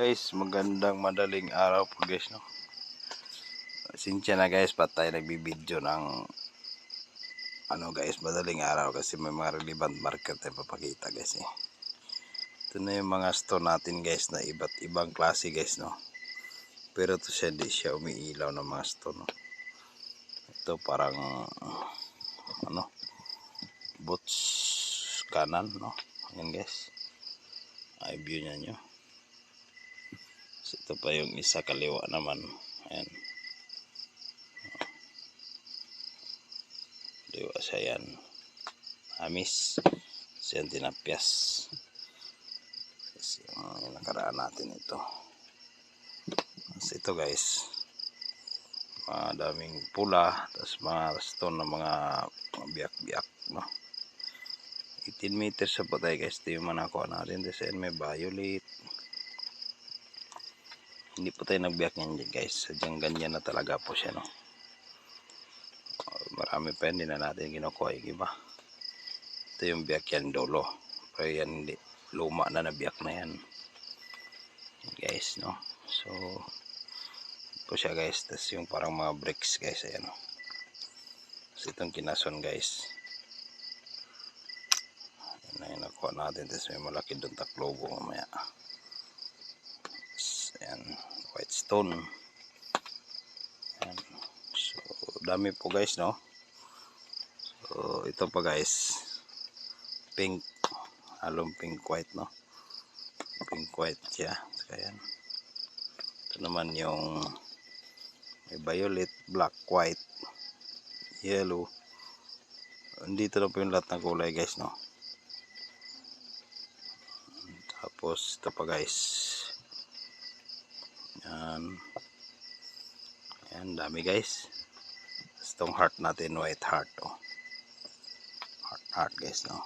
Guys, magandang madaling araw po guys no. Sinsya na guys, patay nagbibideo ng ano guys, madaling araw kasi may mga relevant market tayo papakita guys eh. Ito na yung mga store natin guys na iba't ibang klase guys no. Pero to siya di siya umiilaw ng mga store no. Ito parang ano boots kanan no. Ayan guys. Ay view niya nyo. So, ito pa yung isa kaliwa naman. Ayan. Kaliwa siya yan. Amis. Siya yung tinapyas. Kasi yung, nakaraan natin ito. Tapos ito guys. Mga daming pula. Tapos mga stone na mga, mga biyak-biyak. No? 18 meters sa patay guys. Ito yung manakuha natin. Tapos ayan may violet hindi po tayo nagbiyak niyan guys sadyang ganyan na talaga po siya no marami pa yan hindi na natin kinukuha yung iba. Ito yung biyak yan dolo pero yan hindi luma na na biyak na yan. Guys no? So po siya guys. Tas yung parang mga bricks guys. Ayan no so itong kinason guys. Yan na yung nakuha natin. Tas may malaki doon taklobo mamaya. Ayan, white stone. Ayan. Dami po guys, no? So, ito pa guys. Pink. Halong pink white, no? Pink white siya. So, ayan. Ito naman yung may violet, black, white, yellow. Andito na po yung lahat ng kulay guys, no? Tapos, ito pa guys. Yan. Yan, dami guys. Itong heart natin, white heart. Oh. Heart, guys, no?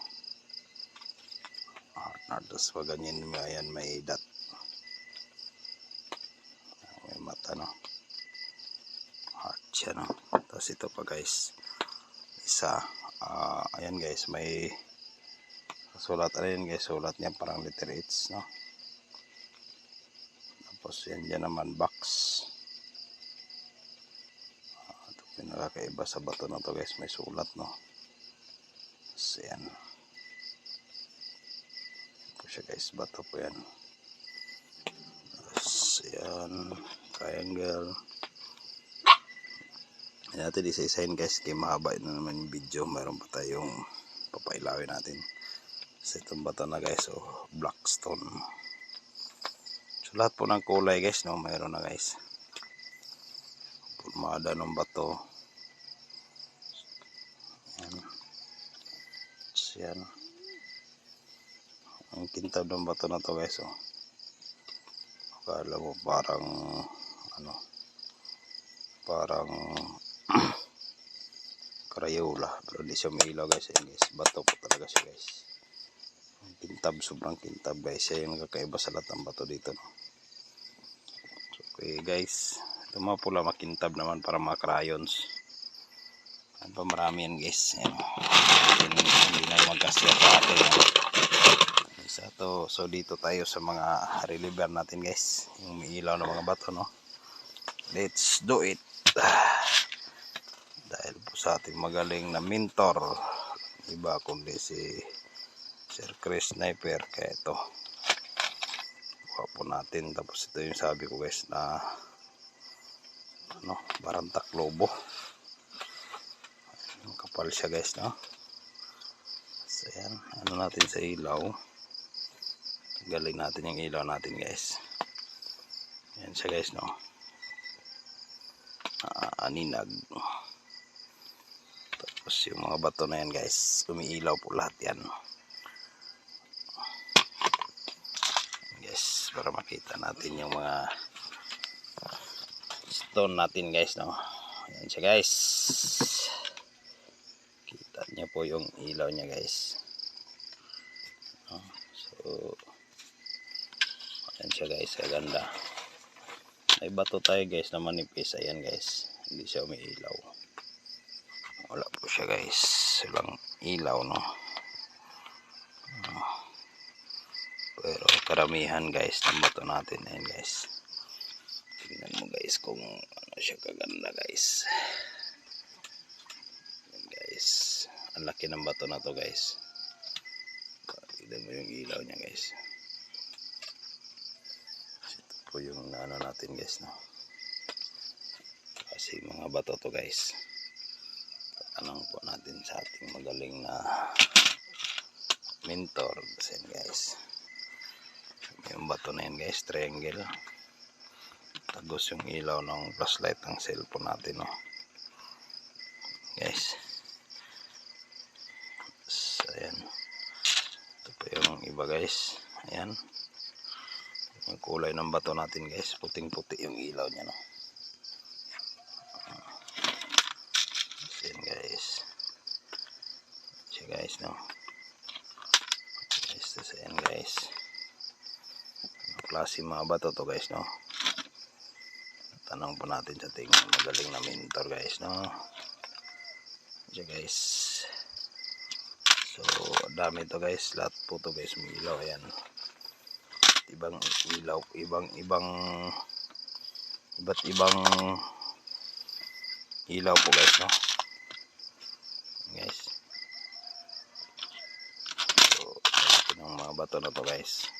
Heart, heart. Tapos pag ganyan, ayan, may dot. May mata, no? Heart siya, no? Tapos ito pa guys. Isa. ah ayan guys, may sulat. Yun guys? Sulat niya parang letter no? Tapos yan dyan naman box. Ah, ito pinakakaiba sa bato na to guys. May sulat no. Tapos yan. Yan po siya guys. Bato po yan. Tapos yan. Triangle. Yan natin isa-isahin guys. Kaya mahaba na naman yung video. Mayroon pa tayong papailawin natin. Sa itong bato na guys. So, blackstone. So, lahat po ng kulay guys, no, mayroon na guys. Pulmada ng bato. So, yan. Ang kintab ng bato na to guys, oh. Akala mo parang, ano, parang Crayola. Pero di siya may ilaw guys, yan guys. Bato po talaga siya guys. Ang kintab, sobrang kintab guys. Siya yung nakakaiba sa lahat ng bato dito, no. Okay guys, ito mga pula makintab naman para mga crayons. Ano pa yan guys. Ayan. Hindi, hindi na magkasya sa atin. Isa to. So dito tayo sa mga reliever natin guys. Yung may ilaw ng mga bato no. Let's do it. Dahil po sa ating magaling na mentor. Iba kundi si Sir Chris Sniper. Kaya ito kuha po natin tapos ito yung sabi ko guys na ano barantak lobo yung kapal siya guys no? So yan. Ano natin sa ilaw? Galing natin yung ilaw natin guys. Yan siya guys no? Ah, aninag tapos yung mga bato na yan guys umiilaw po lahat yan. Guys para makita natin yung mga stone natin guys no? Ayan siya guys niyo po yung ilaw niya guys no? ayan siya guys, ganda. May bato tayo guys na manipis. Ayan guys, hindi siya umiilaw. Wala po siya guys. Walang ilaw no. Ah. Pero karamihan guys ng bato natin. Ayan guys. Tingnan mo guys kung ano siya kaganda guys. Ayan guys. Ang laki ng bato na to guys. Tignan mo yung ilaw niya guys. Ito po yung ano natin guys no. Kasi mga bato to guys. Tanong po natin sa ating magaling na mentor kasi guys. Yung bato na yan guys, triangle. Tagos yung ilaw ng flashlight ng cellphone natin no. Guys. So, ayan. Ito pa iba guys. Ayan. Yung kulay ng bato natin guys. Puting-puti yung ilaw niya no. Ayan guys. Siya guys no. Guys, tas ayan guys. Anong klase mga bato to guys no. Tanong po natin sa ating magaling na mentor guys no. Siya guys. So, dami to guys. Lahat po to guys. May ilaw. Ayan. Ibang ilaw. Ibang, ibang, iba't ibang ilaw po guys, no? Guys. So, ng mga bato na to guys.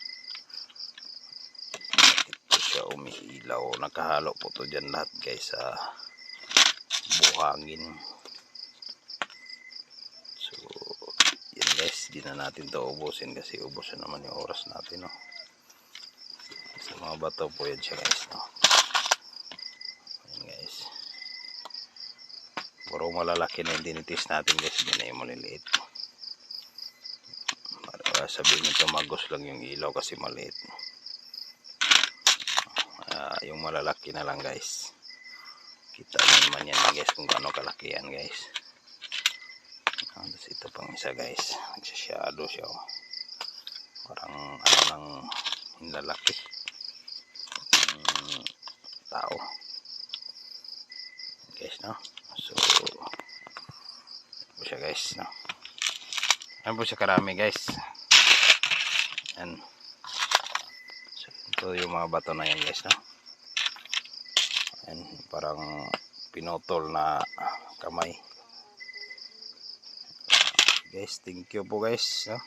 Ito siya umiilaw. Nakahalo po to dyan lahat guys sa buhangin. So, yun guys, di na natin to ubusin kasi ubos na naman yung oras natin, no? Sa mga bato po yan siya guys, no? Ayan guys. Puro malalaki na yung dinitis natin guys, hindi na yung maliliit. Para sabihin nito magos lang yung ilaw kasi maliit. Ah, yung malalaki na lang guys. Kita nyo naman yan guys kung gaano kalaki yan guys. Tapos ito pang isa guys. Nagsashadow siya. Oh. Parang ano lang hinlalaki. Mm, tao. Guys, no? So, ito siya guys, no? Ayan po siya karami guys. Ayan. So, ito yung mga bato na yan guys, no? Ayan, parang pinotol na kamay guys thank you po guys no?